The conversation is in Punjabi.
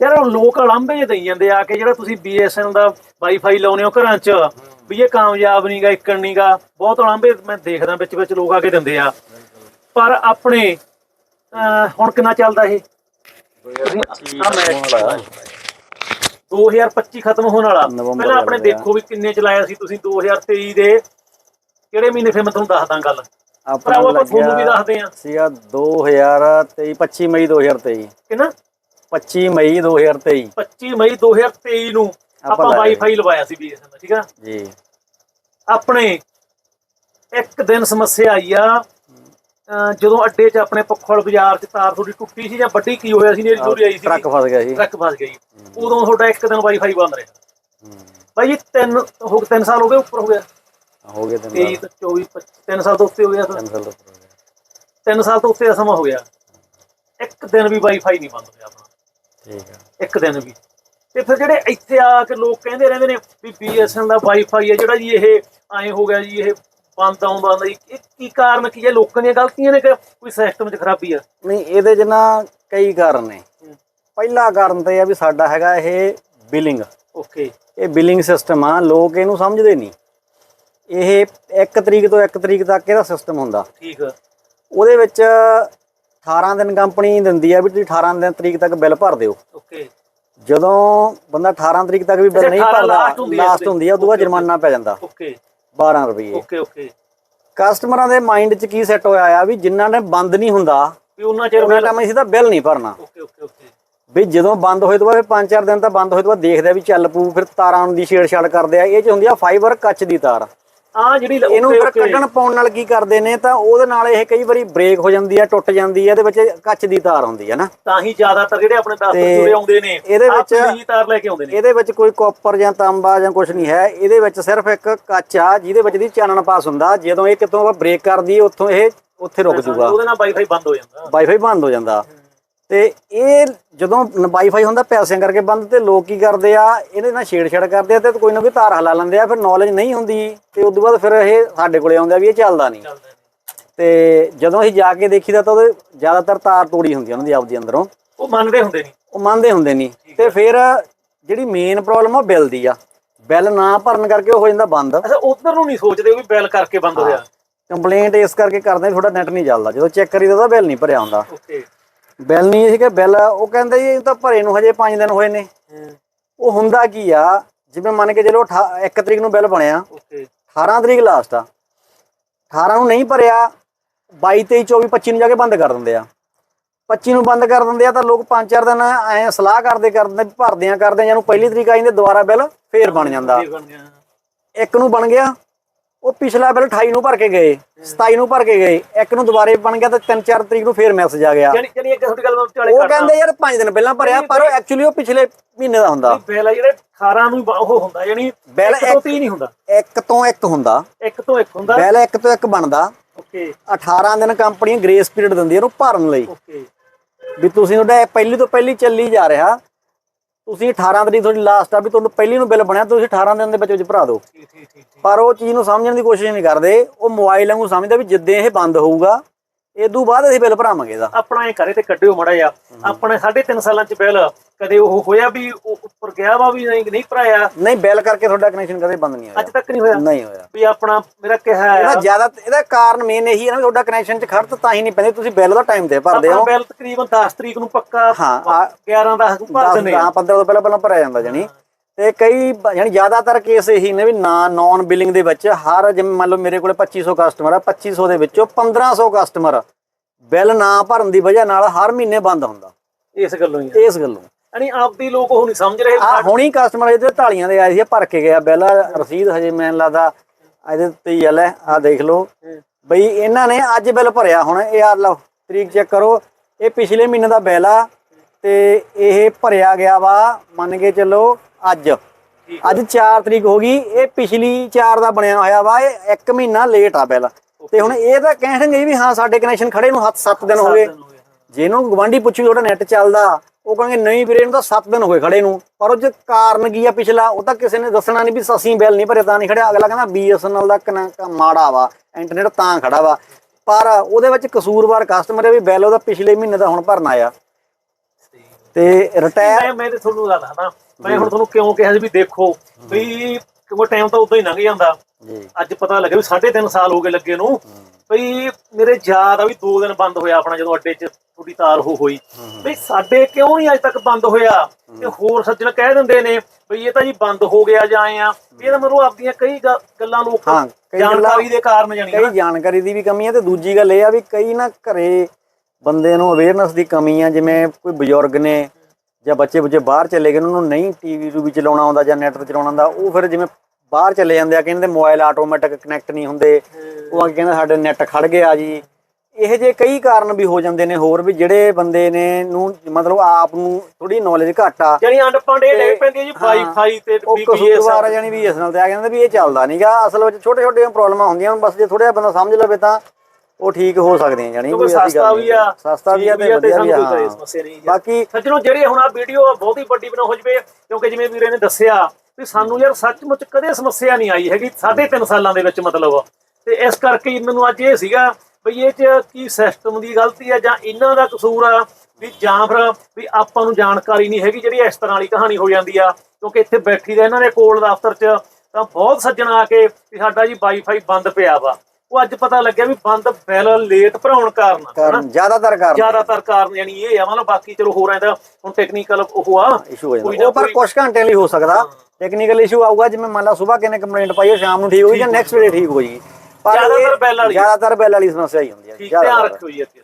ਯਾਰ ਉਹ ਲੋਕ ਅਲੰਬੇ ਜਿਹੇ ਦੇਈ ਜਾਂਦੇ ਆ ਕਿ ਜਿਹੜਾ ਤੁਸੀਂ BSNL ਦਾ ਵਾਈਫਾਈ ਲਾਉਨੇ ਹੋ ਘਰਾਂ 'ਚ ਵੀ ਇਹ ਕਾਮਯਾਬ ਨਹੀਂਗਾ ਇੱਕਣ ਨਹੀਂਗਾ ਬਹੁਤ ਅਲੰਬੇ ਮੈਂ ਦੇਖਦਾ ਵਿੱਚ ਵਿੱਚ ਲੋਕ ਆ ਕੇ ਦਿੰਦੇ ਆ। ਪਰ ਆਪਣੇ ਹੁਣ ਕਿੰਨਾ ਚੱਲਦਾ ਇਹ? ਤੁਸੀਂ ਆਹ ਮੈਂ 2025 ਖਤਮ ਹੋਣ ਵਾਲਾ। ਪਹਿਲਾਂ ਆਪਣੇ। ਦੇਖੋ ਵੀ ਕਿੰਨੇ ਚਲਾਇਆ ਸੀ ਤੁਸੀਂ 2023 ਦੇ। ਕਿਹੜੇ ਮਹੀਨੇ ਫਿਰ ਮੈਂ ਤੁਹਾਨੂੰ ਦੱਸਦਾ ਗੱਲ? ਆਪਣਾ ਭਰਾਵਾ ਆਪਾਂ ਤੁਹਾਨੂੰ ਵੀ ਲੱਗਿਆ ਦੱਸਦੇ ਆ। ਸੀਗਾ 2023 25 ਮਈ 2023 ਕਿੰਨਾ? 25 ਮਈ 2023 25 ਮਈ 2023 ਨੂੰ ਆਪਾਂ ਲਾਇਆ ਵਾਈਫਾਈ ਲਵਾਇਆ ਸੀ BSNL ਦਾ ਠੀਕ ਆ? ਜੀ। ਆਪਣੇ ਇੱਕ ਦਿਨ ਸਮੱਸਿਆ ਆਈ ਆ ਜਦੋਂ ਅੱਡੇ 'ਚ ਆਪਣੇ ਪੱਖਲ ਬਾਜ਼ਾਰ 'ਚ ਤਾਰ ਥੋੜੀ ਟੁੱਟੀ ਸੀ ਜਾਂ ਵੱਡੀ ਕੀ ਹੋਇਆ ਸੀ ਨੇਰੀ ਥੋੜੀ ਆਈ ਸੀ? ਟਰੱਕ ਫਸ ਗਿਆ ਸੀ। ਟਰੱਕ ਫਸ ਗਈ ਉਦੋਂ ਤੁਹਾਡਾ ਇੱਕ ਦਿਨ ਵਾਈਫਾਈ ਬੰਦ ਰਿਹਾ। ਭਾਈ ਜੀ ਤਿੰਨ ਹੋ ਗਏ ਤਿੰਨ ਸਾਲ ਹੋ ਗਏ ਉੱਪਰ ਹੋ ਗਿਆ। ਹੋ ਗਏ ਤਿੰਨ 23 ਤੋਂ 24 25 ਤਿੰਨ ਸਾਲ ਤੋਂ ਉੱਤੇ ਹੋ ਗਿਆ ਤਿੰਨ ਸਾਲ ਤੋਂ ਉੱਪਰ ਹੋ ਸਾਲ ਤੋਂ ਉੱਤੇ ਦਾ ਸਮਾਂ ਹੋ ਗਿਆ। ਇੱਕ ਦਿਨ ਵੀ ਵਾਈਫਾਈ ਨਹੀਂ ਬੰਦ ਹੋਇਆ ਆਪਣਾ। ਠੀਕ ਆ। ਇੱਕ ਦਿਨ ਵੀ। ਤੇ ਫਿਰ ਜਿਹੜੇ ਇੱਥੇ ਆ ਕੇ ਲੋਕ ਕਹਿੰਦੇ ਰਹਿੰਦੇ ਨੇ ਵੀ BSNL ਦਾ ਵਾਈਫਾਈ ਹੈ ਜਿਹੜਾ ਜੀ ਇਹ ਐਂ ਹੋ ਗਿਆ ਜੀ ਇਹ ਬੰਦ ਆਉਂਦਾ ਜੀ ਇਹ ਕੀ ਕਾਰਨ ਕੀ ਹੈ? ਲੋਕਾਂ ਦੀਆਂ ਗਲਤੀਆਂ ਨੇ ਕਿ ਕੋਈ ਸਿਸਟਮ 'ਚ ਖਰਾਬੀ ਆ? ਨਹੀਂ ਇਹਦੇ 'ਚ ਨਾ ਕਈ ਕਾਰਨ ਨੇ। ਪਹਿਲਾ ਕਾਰਨ ਤਾਂ ਆ ਵੀ ਸਾਡਾ ਹੈਗਾ ਇਹ ਬਿਲਿੰਗ ਓਕੇ। ਇਹ ਬਿਲਿੰਗ ਸਿਸਟਮ ਆ ਲੋਕ ਇਹਨੂੰ ਸਮਝਦੇ ਨਹੀਂ। ਇਹ 1 ਤਰੀਕ ਤੋਂ 1 ਤਰੀਕ ਤੱਕ ਇਹਦਾ ਸਿਸਟਮ ਹੁੰਦਾ। ਠੀਕ ਉਹਦੇ ਵਿੱਚ 18 ਦਿਨ ਕੰਪਨੀ ਦਿੰਦੀ ਆ ਵੀ ਤੁਸੀਂ 18 ਦਿਨ ਤਰੀਕ ਤੱਕ ਬਿੱਲ ਭਰ ਦਿਓ। ਓਕੇ। ਜਦੋਂ ਬੰਦਾ 18 ਤਰੀਕ ਤੱਕ ਵੀ ਬਿੱਲ ਨਹੀਂ 18 ਭਰਦਾ ਲਾਸਟ। ਹੁੰਦੀ ਆ ਉਦੋਂ ਬਾਅਦ ਜੁਰਮਾਨਾ ਪੈ ਜਾਂਦਾ। ਓਕੇ। 12 ਰੁਪਏ। Okay okay. ਕਸਟਮਰਾਂ ਦੇ ਮਾਈਂਡ 'ਚ ਕੀ ਸੈੱਟ ਹੋਇਆ ਆ ਵੀ ਜਿਨ੍ਹਾਂ ਨੇ ਬੰਦ ਨਹੀਂ ਹੁੰਦਾ ਵੀ ਉਹਨਾਂ ਚਿਰ ਉਹਨਾਂ ਟਾਈਮ ਅਸੀਂ ਤਾਂ ਬਿੱਲ ਨਹੀਂ ਭਰਨਾ। Okay okay okay. ਵੀ ਜਦੋਂ ਬੰਦ ਹੋਏ ਤੋਂ ਬਾਅਦ ਫਿਰ 5-4 ਦਿਨ ਤਾਂ ਬੰਦ ਹੋਏ ਤੋਂ ਬਾਅਦ ਦੇਖਦੇ ਆ ਵੀ ਚੱਲ ਪੂ ਫਿਰ ਤਾਰਾਂ ਦੀ ਛੇੜਛਾੜ ਕਰਦੇ ਆ। ਇਹ 'ਚ ਹੁੰਦੀ ਆ ਫਾਈਬਰ ਕੱਚ ਦੀ ਤਾਰ। ਆ ਜਿਹੜੀ ਇਹਨੂੰ ਫਿਰ ਕੱਢਣ ਪਾਉਣ ਨਾਲ ਕੀ ਕਰਦੇ ਨੇ ਤਾਂ ਉਹਦੇ ਨਾਲ ਇਹ ਕਈ ਵਾਰੀ ਬ੍ਰੇਕ ਹੋ ਜਾਂਦੀ ਆ ਟੁੱਟ ਜਾਂਦੀ ਆ ਇਹਦੇ ਵਿੱਚ ਕੱਚ ਦੀ ਤਾਰ ਹੁੰਦੀ ਆ ਨਾ। ਤਾਂ ਹੀ ਜ਼ਿਆਦਾਤਰ ਜਿਹੜੇ ਆਪਣੇ ਦਫ਼ਤਰ ਤੇ ਜੁੜੇ ਆਉਂਦੇ ਨੇ ਇਹਦੇ ਵਿੱਚ- ਪੀਲੀ ਤਾਰ ਲੈ ਕੇ ਆਉਂਦੇ ਨੇ। ਇਹਦੇ ਵਿੱਚ ਕੋਈ ਕਾਪਰ ਜਾਂ ਤਾਂਬਾ ਜਾਂ ਕੁਝ ਨਹੀਂ ਹੈ ਇਹਦੇ ਵਿੱਚ ਸਿਰਫ ਇੱਕ ਕੱਚ ਆ ਜਿਹਦੇ ਵਿੱਚ ਦੀ ਚਾਨਣ ਪਾਸ ਹੁੰਦਾ ਜਦੋਂ ਇਹ ਕਿਤੋਂ ਬ੍ਰੇਕ ਕਰਦੀ ਉੱਥੋਂ ਇਹ ਉੱਥੇ ਰੁਕ ਜੂਗਾ। ਉਹਦੇ ਨਾਲ ਵਾਈਫਾਈ ਬੰਦ ਹੋ ਜਾਂਦਾ। ਵਾਈਫਾਈ ਬੰਦ ਹੋ ਜਾਂਦਾ। ਤੇ ਇਹ ਜਦੋਂ ਵਾਈਫਾਈ ਹੁੰਦਾ ਪੈਸਿਆਂ ਕਰਕੇ ਬੰਦ ਤੇ ਲੋਕ ਕੀ ਕਰਦੇ ਆ ਇਹਦੇ ਨਾਲ ਛੇੜਛਾੜ ਕਰਦੇ ਆ ਤੇ ਕੋਈ ਨਾ ਕੋਈ ਤਾਰ ਹਲਾ ਲੈਂਦੇ ਆ ਫਿਰ ਨੌਲੇਜ ਨਹੀਂ ਹੁੰਦੀ ਤੇ ਉਸ ਤੋਂ ਬਾਅਦ ਫਿਰ ਇਹ ਸਾਡੇ ਕੋਲੇ ਆਉਂਦੇ ਆ ਵੀ ਇਹ ਚੱਲਦਾ ਨਹੀਂ। ਤੇ ਜਦੋਂ ਅਸੀਂ ਜਾ ਕੇ ਦੇਖੀਦਾ ਤਾਂ ਉਹਦੇ ਜ਼ਿਆਦਾਤਰ ਤਾਰ ਤੋੜੀ ਹੁੰਦੀ ਉਹਨਾਂ ਦੀ ਆਪਦੀ ਅੰਦਰੋਂ। ਉਹ ਮੰਨਦੇ ਹੁੰਦੇ ਨਹੀਂ। ਉਹ ਮੰਨਦੇ ਹੁੰਦੇ ਨਹੀਂ। ਤੇ ਫਿਰ ਜਿਹੜੀ ਮੇਨ ਪ੍ਰੋਬਲਮ ਆ ਬਿੱਲ ਦੀ ਆ। ਬਿੱਲ ਨਾ ਭਰਨ ਕਰਕੇ ਉਹ ਹੋ ਜਾਂਦਾ ਬੰਦ। ਅੱਛਾ ਉਧਰ ਨੂੰ ਨਹੀਂ ਸੋਚਦੇ ਵੀ ਬਿੱਲ ਕਰਕੇ ਬੰਦ ਹੋਇਆ ਕੰਪਲੇਂਟ ਇਸ ਕਰਕੇ ਕਰਦੇ ਥੋੜਾ ਨੈਟ ਨਹੀਂ ਚੱਲਦਾ। ਜਦੋਂ ਚੈੱਕ ਕਰੀਦਾ ਤਾਂ ਬਿੱਲ ਨਹੀਂ ਭਰਿਆ ਹੁੰਦਾ। ਓਕੇ ਬਿੱਲ ਨਹੀਂ ਸੀ ਕਿ ਬਿੱਲ ਉਹ ਕਹਿੰਦੇ ਜੀ ਇਹ ਤਾਂ ਭਰੇ ਨੂੰ ਹਜੇ 5 ਦਿਨ ਹੋਏ ਨੇ। ਉਹ ਹੁੰਦਾ ਕੀ ਆ ਜਿਵੇਂ ਮੰਨ ਕੇ ਚਲੋ 1 ਤਰੀਕ ਨੂੰ ਬਿੱਲ ਬਣਿਆ ਓਕੇ। 18 ਤਰੀਕ ਲਾਸਟ ਆ। 18 ਨੂੰ ਨਹੀਂ ਭਰਿਆ 22 23 24 25 ਨੂੰ ਜਾ ਕੇ ਬੰਦ ਕਰ ਦਿੰਦੇ ਆ। 25 ਨੂੰ ਬੰਦ ਕਰ ਦਿੰਦੇ ਆ ਤਾਂ ਲੋਕ 5-4 ਦਿਨ ਐ ਸਲਾਹ ਕਰਦੇ ਕਰਦੇ ਭਰਦੇ ਆ ਕਰਦੇ ਆ ਜਿਹਨੂੰ ਪਹਿਲੀ ਤਰੀਕ ਆ ਜਾਂਦੇ ਦੁਬਾਰਾ ਬਿੱਲ ਫੇਰ ਬਣ ਜਾਂਦਾ। ਇੱਕ ਨੂੰ ਬਣ ਗਿਆ ਉਹ ਪਿਛਲਾ ਬਿੱਲ 28 ਨੂੰ ਭਰ ਕੇ ਗਏ 27 ਨੂੰ ਭਰ ਕੇ ਗਏ ਇੱਕ ਨੂੰ ਦੁਬਾਰੇ ਬਣ ਗਿਆ ਤਾਂ 3-4 ਤਰੀਕ ਨੂੰ ਫੇਰ ਮੈਸੇਜ ਆ ਗਿਆ। ਜਾਨੀ ਜਾਨੀ ਇੱਕ ਤੁਹਾਡੀ ਗੱਲ ਮੈਂ ਵਿਚਾਲੇ ਉਹ ਕਰਦਾ। ਕਹਿੰਦੇ ਯਾਰ 5 ਦਿਨ ਪਹਿਲਾਂ ਭਰਿਆ ਪਰ ਐਕਚੁਅਲੀ ਉਹ ਪਿਛਲੇ ਮਹੀਨੇ ਦਾ ਹੁੰਦਾ। ਬਿੱਲ ਆ ਜਿਹੜੇ 18 ਨੂੰ ਬ- ਉਹ ਹੁੰਦਾ ਜਾਨੀ ਬਿੱਲ ਇੱਕ ਤੋਂ 30 ਨਹੀਂ ਹੁੰਦਾ। ਇੱਕ ਤੋਂ ਇੱਕ ਹੁੰਦਾ। ਇੱਕ ਤੋਂ ਇੱਕ ਹੁੰਦਾ। ਬਿੱਲ ਇੱਕ ਤੋਂ ਇੱਕ ਬਣਦਾ। ਓਕੇ। 18 ਦਿਨ ਕੰਪਨੀ ਗ੍ਰੇਸ ਪੀਰੀਅਡ ਦਿੰਦੀ ਹੈ ਉਹਨੂੰ ਭਰਨ ਲਈ। ਓਕੇ। ਵੀ ਤੁਸੀਂ ਇਹ ਪਹਿਲੀ ਤੋਂ ਪਹਿਲੀ ਚੱਲੀ ਜਾ ਰਿਹਾ। ਤੁਸੀਂ 18 ਤਰੀਕ ਤੁਹਾਡੀ ਲਾਸਟ ਆ ਵੀ ਤੁਹਾਨੂੰ ਪਹਿਲੀ ਨੂੰ ਬਿੱਲ ਬਣਿਆ ਤੁਸੀਂ 18 ਦਿਨ ਦੇ ਵਿੱਚ ਵਿੱਚ ਭਰਾ ਦਿਓ। ਪਰ ਉਹ ਚੀਜ਼ ਨੂੰ ਸਮਝਣ ਦੀ ਕੋਸ਼ਿਸ਼ ਨਹੀਂ ਕਰਦੇ ਉਹ ਮੋਬਾਈਲ ਵਾਂਗੂ ਸਮਝਦੇ ਵੀ ਜਿੱਦੇ ਇਹ ਬੰਦ ਹੋਊਗਾ ਇਦੋਂ ਬਾਅਦ ਅਸੀਂ ਬਿੱਲ ਭਰਾਵਾਂਗੇ ਇਹਦਾ। ਆਪਣਾ ਇਹ ਕਰੇ ਤੇ ਕੱਢਿਓ ਮੜਾ ਜਾ ਆਪਣੇ 3.5 ਸਾਲਾਂ ਚ ਬਿੱਲ ਕਦੇ ਉਹ ਹੋਇਆ ਵੀ ਉਹ ਉੱਪਰ ਗਿਆ ਵਾ ਵੀ ਨਹੀਂ ਨਹੀਂ ਭਰਾਇਆ? ਨਹੀਂ ਬਿੱਲ ਕਰਕੇ ਤੁਹਾਡਾ ਕਨੈਕਸ਼ਨ ਕਦੇ ਬੰਦ ਨਹੀਂ ਅੱਜ ਹੋਇਆ ਤੱਕ ਨਹੀਂ ਹੋਇਆ? ਨਹੀਂ ਹੋਇਆ। ਵੀ ਆਪਣਾ ਮੇਰਾ ਕਿਹਾ ਇਹਦਾ ਹੈ ਜ਼ਿਆਦਾ ਇਹਦਾ ਕਾਰਨ ਮੇਨ ਇਹੀ ਹੈ ਨਾ ਤੁਹਾਡਾ ਕਨੈਕਸ਼ਨ 'ਚ ਖੜਤ ਤਾਂ ਹੀ ਨਹੀਂ ਪੈਂਦੇ ਤੁਸੀਂ ਬਿੱਲ ਦਾ ਟਾਈਮ ਤੇ ਭਰਦੇ ਆਪਣਾ ਹੋ। ਬਿੱਲ ਤਕਰੀਬਨ 10 ਤਰੀਕ ਨੂੰ ਪੱਕਾ ਹਾਂ ਆ 11 10 ਨੂੰ ਭਰ 10 ਦਿੰਦੇ ਆ। 15 ਤੋਂ ਪਹਿਲਾਂ ਪਹਿਲਾਂ ਭਰਿਆ ਜਾਂਦਾ ਜਾਨੀ ਤੇ ਕਈ ਜਾਣੀ ਜ਼ਿਆਦਾਤਰ ਕੇਸ ਇਹੀ ਨੇ ਵੀ ਨਾ ਨੌਨ ਬਿਲਿੰਗ ਦੇ ਵਿੱਚ ਹਰ ਜਿਵੇਂ ਮੰਨ ਲਓ ਮੇਰੇ ਕੋਲੇ 2500 ਕਸਟਮਰ ਆ 2500 ਦੇ ਵਿੱਚੋਂ 1500 ਕਸਟਮਰ ਬਿੱਲ ਨਾ ਭਰਨ ਦੀ ਵਜ੍ਹਾ ਨਾਲ ਹਰ ਮਹੀਨੇ ਬੰਦ ਹੁੰਦਾ। ਇਸ ਗੱਲੋਂ ਹੀ ਇਸ ਗੱਲੋਂ। ਯਾਨੀ ਆਪਦੀ ਲੋਕ ਉਹ ਨਹੀਂ ਸਮਝ ਰਹੇ। ਆ ਹੁਣੀ ਕਸਟਮਰ ਇਹਦੇ ਢਾਲੀਆਂ ਦੇ ਆਏ ਸੀ ਭਰ ਕੇ ਗਿਆ। ਬਿੱਲ ਰਸੀਦ ਹਜੇ ਮੈਨੂੰ ਲੱਗਦਾ ਇਹਦੇ ਤੇ ਹੀ ਹਲੇ ਆ ਦੇਖ ਲਓ। ਬਈ ਇਹਨਾਂ ਨੇ ਅੱਜ ਬਿੱਲ ਭਰਿਆ ਹੁਣ। ਇਹ ਆ ਲਓ ਤਰੀਕ ਚੈੱਕ ਕਰੋ। ਇਹ ਪਿਛਲੇ ਮਹੀਨੇ ਦਾ ਬਿੱਲ ਆ ਤੇ ਇਹ ਭਰਿਆ ਗਿਆ ਵਾ ਮੰਨ ਕੇ ਚੱਲੋ ਅੱਜ। ਅੱਜ 4 ਤਰੀਕ ਹੋ ਗਈ ਇਹ ਪਿਛਲੀ 4 ਦਾ ਬਣਿਆ ਹੋਇਆ ਵਾ ਇਹ 1 ਮਹੀਨਾ ਲੇਟ ਆ ਬਿੱਲ ਤੇ ਹੁਣ ਇਹ ਤਾਂ ਕਹਿਣਗੇ ਵੀ ਹਾਂ ਸਾਡੇ ਕਨੈਕਸ਼ਨ ਖੜੇ ਨੂੰ ਹੱਥ 7 ਦਿਨ ਹੋ ਗਏ। ਜਿਹਨੂੰ ਗਵਾਂਢੀ ਪੁੱਛੂ ਤੁਹਾਡਾ ਨੈਟ ਚੱਲਦਾ। ਉਹ ਕਹਿੰਗੇ ਨਹੀਂ ਵੀਰੇ ਇਹਨੂੰ ਤਾਂ 7 ਦਿਨ ਹੋ ਗਏ ਖੜੇ ਨੂੰ। ਪਰ ਉਹ ਚ ਕਾਰਨ ਕੀ ਆ ਪਿਛਲਾ ਉਹ ਤਾਂ ਕਿਸੇ ਨੇ ਦੱਸਣਾ ਨਹੀਂ ਵੀ ਅਸੀਂ ਬਿੱਲ ਨਹੀਂ ਭਰੇ ਤਾਂ ਨਹੀਂ ਖੜਿਆ। ਅਗਲਾ ਕਹਿੰਦਾ BSNL ਦਾ ਕਨੈਕਟ ਮਾੜਾ ਵਾ ਇੰਟਰਨੈਟ ਤਾਂ ਖੜਾ ਵਾ। ਪਰ ਉਹਦੇ ਵਿੱਚ ਕਸੂਰਵਾਰ ਕਸਟਮਰ ਹੈ ਵੀ ਬਿੱਲ ਉਹਦਾ ਪਿਛਲੇ ਮਹੀਨੇ ਦਾ ਹੁਣ ਭਰਨਾ ਆ। ਤੇ ਰਿਟਾਇਰ ਮੈਂ ਤੁਹਾਨੂੰ ਦੱਸਦਾ ਮੈਂ ਹੁਣ ਤੁਹਾਨੂੰ ਕਿਉਂ ਕਿਹਾ ਸੀ ਵੀ ਦੇਖੋ ਵੀ ਕਿਉਂਕਿ ਟਾਈਮ ਤਾਂ ਉਦਾਂ ਹੀ ਲੰਘ ਜਾਂਦਾ। ਅੱਜ ਪਤਾ ਲੱਗਿਆ ਵੀ 3.5 ਸਾਲ ਹੋ ਗਏ ਲੱਗੇ ਨੂੰ। ਬਈ ਮੇਰੇ ਯਾਦ ਆ ਵੀ 2 ਦਿਨ ਬੰਦ ਹੋਇਆ ਆਪਣਾ ਜਦੋਂ ਅੱਡੇ 'ਚ ਤੁਹਾਡੀ ਤਾਰ ਹੋ ਹੋਈ। ਬਈ ਸਾਡੇ ਕਿਉਂ ਨਹੀਂ ਅੱਜ ਤੱਕ ਬੰਦ ਹੋਇਆ? ਤੇ ਹੋਰ ਸੱਜਣ ਕਹਿ ਦਿੰਦੇ ਨੇ ਬਈ ਇਹ ਤਾਂ ਜੀ ਬੰਦ ਹੋ ਗਿਆ ਜਾਂ ਆਏ ਆ। ਵੀ ਇਹਦਾ ਮਤਲਬ ਆਪਦੀਆਂ ਕਈ ਗੱਲਾਂ ਲੋਕ ਜਾਣਕਾਰੀ ਦੇ ਕਾਰਨ ਜਾਣੀਆਂ ਕਈ ਜਾਣਕਾਰੀ ਦੀ ਵੀ ਕਮੀ ਹੈ ਤੇ ਦੂਜੀ ਗੱਲ ਇਹ ਆ ਵੀ ਕਈ ਨਾ ਘਰੇ ਬੰਦੇ ਨੂੰ ਅਵੇਅਰਨੈਸ ਦੀ ਕਮੀ ਆ ਜਿਵੇਂ ਕੋਈ ਬਜ਼ੁਰਗ ਨੇ ਜਾਂ ਬੱਚੇ ਬੁੱਚੇ ਬਾਹਰ ਚਲੇ ਗਏ ਉਹਨਾਂ ਨੂੰ ਨਹੀਂ ਟੀਵੀ ਟੂਵੀ ਚਲਾਉਣਾ ਆਉਂਦਾ ਜਾਂ ਨੈਟ ਤੇ ਚਲਾਉਣਾ ਆਉਂਦਾ ਉਹ ਫਿਰ ਜਿਵੇਂ ਬਾਹਰ ਚਲੇ ਜਾਂਦੇ ਆ ਕਹਿੰਦੇ ਮੋਬਾਈਲ ਆਟੋਮੈਟਿਕ ਕਨੈਕਟ ਨਹੀਂ ਹੁੰਦੇ ਉਹ ਕੇ ਕਹਿੰਦੇ ਸਾਡੇ ਨੈਟ ਖੜ ਗਿਆ ਜੀ ਇਹ ਜੇ ਕਈ ਕਾਰਨ ਵੀ ਹੋ ਜਾਂਦੇ ਨੇ ਹੋਰ ਵੀ ਜਿਹੜੇ ਬੰਦੇ ਨੇ ਨੂੰ ਮਤਲਬ ਆਪ ਨੂੰ ਥੋੜੀ ਨੌਲੇਜ ਘੱਟ ਆ ਜਾਨੀ ਅੰਡਪਾਂਡੇ ਲੈ ਤੇ- ਪੈਂਦੀ ਹੈ ਜੀ। ਵਾਈਫਾਈ ਤੇ ਕਸੂਰਵਾਰ ਆ ਜਾਨੀ ਵੀ ਇਸ ਨਾਲ ਤੇ ਆ ਕਹਿੰਦੇ ਵੀ ਇਹ ਚੱਲਦਾ ਨਹੀਂਗਾ ਅਸਲ ਵਿੱਚ ਛੋਟੇ ਛੋਟੀਆਂ ਪ੍ਰੋਬਲਮਾਂ ਹੁੰਦੀਆਂ ਬਸ ਜੇ ਥੋੜਾ ਜਿਹਾ ਬੰਦਾ ਸਮਝ ਲਵੇ ਤਾਂ ਉਹ ਠੀਕ ਹੋ ਸਕਦੀਆਂ ਜਾਨੀ ਕਿਉਂਕਿ ਕੋਈ ਸਸਤਾ ਵੀ। ਆ ਸਸਤਾ ਵੀ ਆ ਤੇ ਵਧੀਆ ਵੀ ਆ। ਬਾਕੀ ਸੱਜਣੋ ਜਿਹੜੀ ਹੁਣ ਆ ਵੀਡੀਓ ਬਹੁਤ ਹੀ ਵੱਡੀ ਬਣਾ ਹੋ ਜਵੇ ਕਿਉਂਕਿ ਜਿਵੇਂ ਵੀਰੇ ਨੇ ਦੱਸਿਆ ਵੀ ਸਾਨੂੰ ਯਾਰ ਸੱਚਮੁੱਚ ਕਦੇ ਸਮੱਸਿਆ ਨਹੀਂ ਆਈ ਹੈਗੀ ਸਾਢੇ ਤਿੰਨ ਸਾਲਾਂ ਦੇ ਵਿੱਚ ਮਤਲਬ। ਤੇ ਇਸ ਕਰਕੇ ਮੈਨੂੰ ਅੱਜ ਇਹ ਸੀਗਾ ਵੀ ਇਹ ਚ ਕੀ ਸਿਸਟਮ ਦੀ ਗਲਤੀ ਆ ਜਾਂ ਇਹਨਾਂ ਦਾ ਕਸੂਰ ਆ ਵੀ ਜਾਂ ਫਿਰ ਵੀ ਆਪਾਂ ਨੂੰ ਜਾਣਕਾਰੀ ਨਹੀਂ ਹੈਗੀ ਜਿਹੜੀ ਇਸ ਤਰ੍ਹਾਂ ਵਾਲੀ ਕਹਾਣੀ ਹੋ ਜਾਂਦੀ ਆ। ਕਿਉਂਕਿ ਇੱਥੇ ਬੈਠੀ ਦਾ ਇਹਨਾਂ ਦੇ ਕੋਲ ਦਫ਼ਤਰ 'ਚ ਤਾਂ ਬਹੁਤ ਸੱਜਣ ਆ ਕੇ ਵੀ ਸਾਡਾ ਜੀ ਵਾਈਫਾਈ ਬੰਦ ਪਿਆ ਵਾ। ਉਹ ਅੱਜ ਪਤਾ ਲੱਗਿਆ ਵੀ ਬੰਦ ਬਿੱਲ ਲੇਟ ਭਰਾਉਣ ਕਾਰਨ ਹਨਾ? ਕਾਰਨ ਜ਼ਿਆਦਾਤਰ ਕਾਰਨ। ਜ਼ਿਆਦਾਤਰ ਕਾਰਨ ਯਾਨੀ ਇਹ ਆ ਮਤਲਬ ਬਾਕੀ ਚਲੋ ਹੋ ਰਿਹਾ ਤਾਂ ਹੁਣ ਟੈਕਨੀਕਲ ਉਹ ਆ ਇਸ਼ੂ ਹੋ ਕੋਈ ਜਾਂਦਾ ਨਾ ਉਹ ਪਰ ਕੋਈ- ਕੁਝ ਘੰਟੇ ਲਈ ਹੋ ਸਕਦਾ। ਟੈਕਨੀਕਲ ਇਸ਼ੂ ਆਊਗਾ ਜਿਵੇਂ ਮੰਨ ਲਾ ਸਵੇਰ ਕਿਨੇ ਕੰਪਲੇਂਟ ਪਾਈ ਹੈ ਸ਼ਾਮ ਨੂੰ ਠੀਕ ਹੋਈ ਜਾਂ ਨੈਕਸਟ ਡੇ ਠੀਕ ਹੋ ਜਾਏਗੀ। ਪਰ ਜ਼ਿਆਦਾਤਰ ਇਹ ਬਿੱਲ ਵਾਲੀ। ਜ਼ਿਆਦਾਤਰ ਬਿੱਲ ਵਾਲੀ ਸਮੱਸਿਆ ਹੀ ਹੁੰਦੀ ਹੈ ਠੀਕ ਧਿਆਨ ਜ਼ਿਆਦਾਤਰ। ਰੱਖਿਓ ਜੀ ਇੱਥੇ।